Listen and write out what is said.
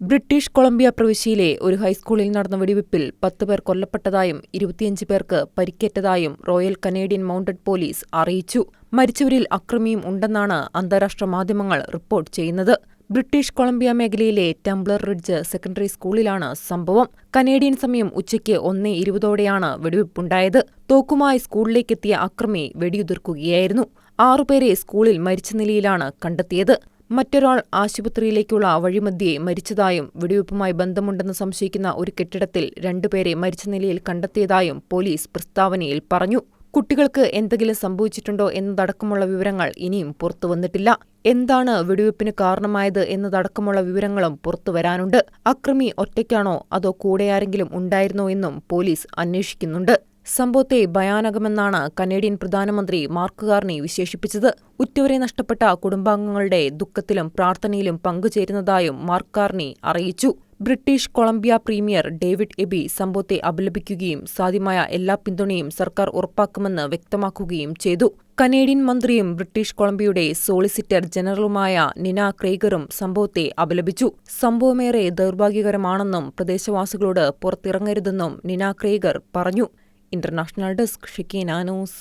British Columbia പ്രവിശ്യയിലെ ഒരു ഹൈസ്കൂളിൽ നടന്ന വെടിവെപ്പിൽ പത്ത് പേർ കൊല്ലപ്പെട്ടതായും ഇരുപത്തിയഞ്ച് പേർക്ക് പരിക്കേറ്റതായും റോയൽ കനേഡിയൻ മൗണ്ടഡ് പോലീസ് അറിയിച്ചു. മരിച്ചവരിൽ അക്രമിയും ഉണ്ടെന്നാണ് അന്താരാഷ്ട്ര മാധ്യമങ്ങൾ റിപ്പോർട്ട് ചെയ്യുന്നത്. ബ്രിട്ടീഷ് കൊളംബിയ മേഖലയിലെ ടംബ്ലർ റിഡ്ജ് സെക്കൻഡറി സ്കൂളിലാണ് സംഭവം. കനേഡിയൻ സമയം ഉച്ചയ്ക്ക് ഒന്നേ ഇരുപതോടെയാണ് വെടിവെപ്പുണ്ടായത്. തോക്കുമായി സ്കൂളിലേക്കെത്തിയ അക്രമി വെടിയുതിർക്കുകയായിരുന്നു. ആറുപേരെ സ്കൂളിൽ മരിച്ച നിലയിലാണ് കണ്ടെത്തിയത്. മറ്റൊരാൾ ആശുപത്രിയിലേക്കുള്ള വഴിമധ്യേ മരിച്ചതായും വെടിവെപ്പുമായി ബന്ധമുണ്ടെന്ന് സംശയിക്കുന്ന ഒരു കെട്ടിടത്തിൽ രണ്ടുപേരെ മരിച്ച നിലയിൽ കണ്ടെത്തിയതായും പോലീസ് പ്രസ്താവനയിൽ പറഞ്ഞു. കുട്ടികൾക്ക് എന്തെങ്കിലും സംഭവിച്ചിട്ടുണ്ടോ എന്നതടക്കമുള്ള വിവരങ്ങൾ ഇനിയും പുറത്തുവന്നിട്ടില്ല എന്താണ് വെടിവെപ്പിന് കാരണമായത് എന്നതടക്കമുള്ള വിവരങ്ങളും പുറത്തുവരാനുണ്ട് അക്രമി ഒറ്റയ്ക്കാണോ അതോ കൂടെ ആരെങ്കിലും ഉണ്ടായിരുന്നോ എന്നും പോലീസ് അന്വേഷിക്കുന്നുണ്ട്. സംഭവത്തെ ഭയാനകമെന്നാണ് കനേഡിയൻ പ്രധാനമന്ത്രി മാർക്ക് കാർണി വിശേഷിപ്പിച്ചത്. ഉറ്റവരെ നഷ്ടപ്പെട്ട കുടുംബാംഗങ്ങളുടെ ദുഃഖത്തിലും പ്രാർത്ഥനയിലും പങ്കുചേരുന്നതായും മാർക്ക് കാർണി അറിയിച്ചു. British Columbia premier David Eby സംഭവത്തെ അപലപിക്കുകയും സാധ്യമായ എല്ലാ പിന്തുണയും സർക്കാർ ഉറപ്പാക്കുമെന്ന് വ്യക്തമാക്കുകയും ചെയ്തു. കനേഡിയൻ മന്ത്രിയും ബ്രിട്ടീഷ് കൊളംബിയയുടെ സോളിസിറ്റർ ജനറലുമായ നിന ക്രേഗറും സംഭവത്തെ അപലപിച്ചു. സംഭവമേറെ ദൗർഭാഗ്യകരമാണെന്നും പ്രദേശവാസികളോട് പുറത്തിറങ്ങരുതെന്നും നിന ക്രേഗർ പറഞ്ഞു. International desk ഷിക്കീന news